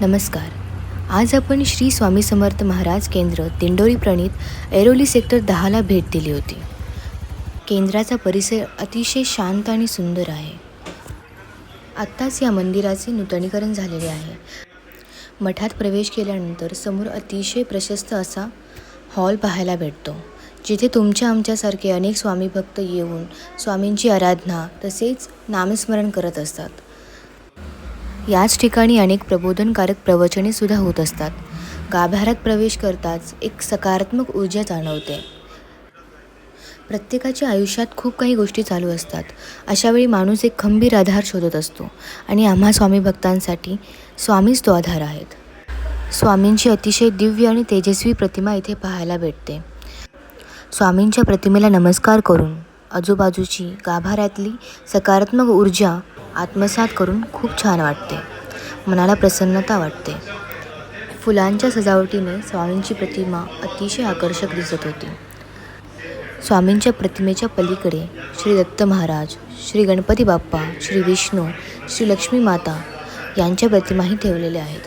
नमस्कार. आज आपण श्री स्वामी समर्थ महाराज केंद्र दिंडोरी प्रणित ऐरोली सेक्टर दहाला भेट दिली होती. केंद्राचा परिसर अतिशय शांत आणि सुंदर आहे. आत्ताच या मंदिराचे नूतनीकरण झालेले आहे. मठात प्रवेश केल्यानंतर समोर अतिशय प्रशस्त असा हॉल पाहायला भेटतो जिथे तुमच्या आमच्यासारखे अनेक स्वामी भक्त येऊन स्वामींची आराधना तसेच नामस्मरण करत असतात. याच ठिकाणी अनेक प्रबोधनकारक प्रवचने सुद्धा होत असतात. गाभाऱ्यात प्रवेश करताच एक सकारात्मक ऊर्जा जाणवते. प्रत्येकाच्या आयुष्यात खूप काही गोष्टी चालू असतात. अशावेळी माणूस एक खंबीर आधार शोधत असतो आणि आम्हा स्वामी भक्तांसाठी स्वामीच तो आधार आहेत. स्वामींची अतिशय दिव्य आणि तेजस्वी प्रतिमा इथे पाहायला भेटते. स्वामींच्या प्रतिमेला नमस्कार करून आजूबाजूची गाभाऱ्यातली सकारात्मक ऊर्जा आत्मसात करून खूप छान वाटते. मनाला प्रसन्नता वाटते. फुलांच्या सजावटीने स्वामींची प्रतिमा अतिशय आकर्षक दिसत होती. स्वामींच्या प्रतिमेच्या पलीकडे श्री दत्त महाराज श्री गणपती बाप्पा श्री विष्णू श्री लक्ष्मी माता यांच्या प्रतिमाही ठेवलेल्या आहेत.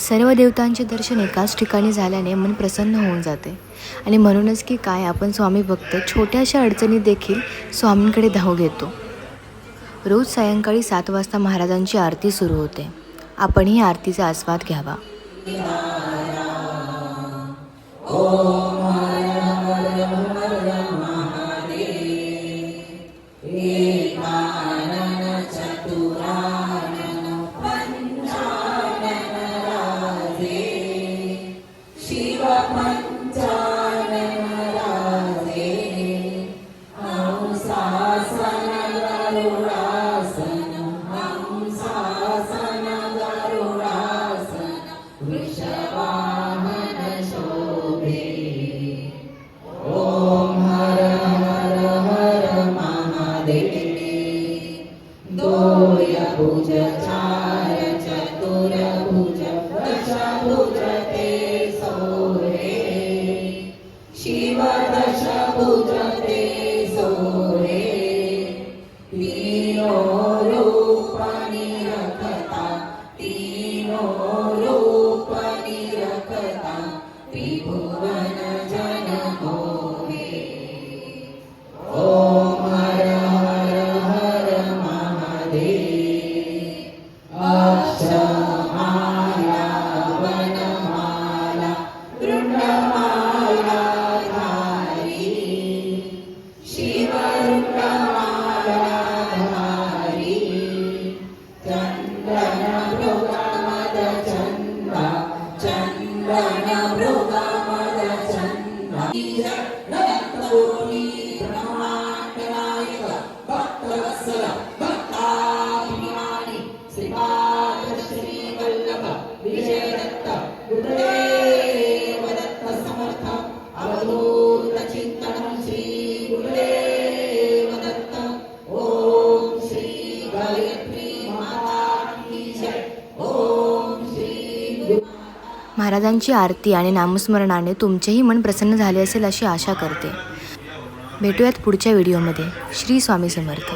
सर्व देवतांचे दर्शन एकाच ठिकाणी झाल्याने मन प्रसन्न होऊन जाते. आणि म्हणूनच की काय आपण स्वामी भक्त छोट्याशा अडचणीत देखील स्वामींकडे धाव घेतो. रोज सायंकाळी सात वाजता महाराजांची आरती सुरू होते. आपणही आरतीचा आस्वाद घ्यावा. भुज चार चतुर भुज दशभुज ते सोरे। शिव तीनो रूप निरखता तीनो रूप निरखता त्रिभुवन जा ಚಂದ್ರ महाराजांची आरती आणि नामस्मरणाने तुमचेही मन प्रसन्न झाले असेल अशी आशा करते. भेटूयात पुढच्या व्हिडिओमध्ये. श्री स्वामी समर्थ.